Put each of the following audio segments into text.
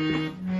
Mm-hmm.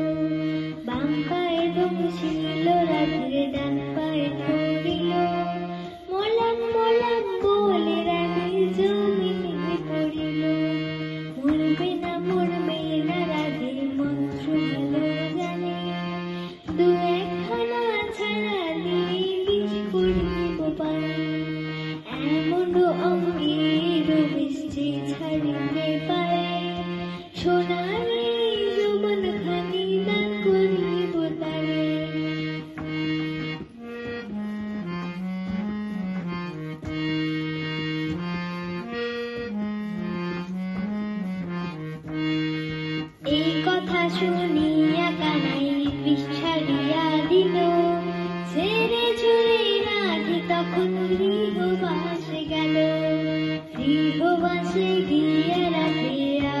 হলো অঙ্গীর মিষ্টি ছাড়িয়ে পায়ে সোনারে যৌবন খানি দান করিব তারে। এই কথা শুনি তখন গৃহবাসে গেল গৃহবাসে গিয়ে রাখিয়া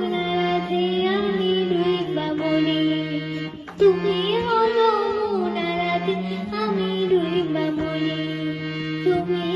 to be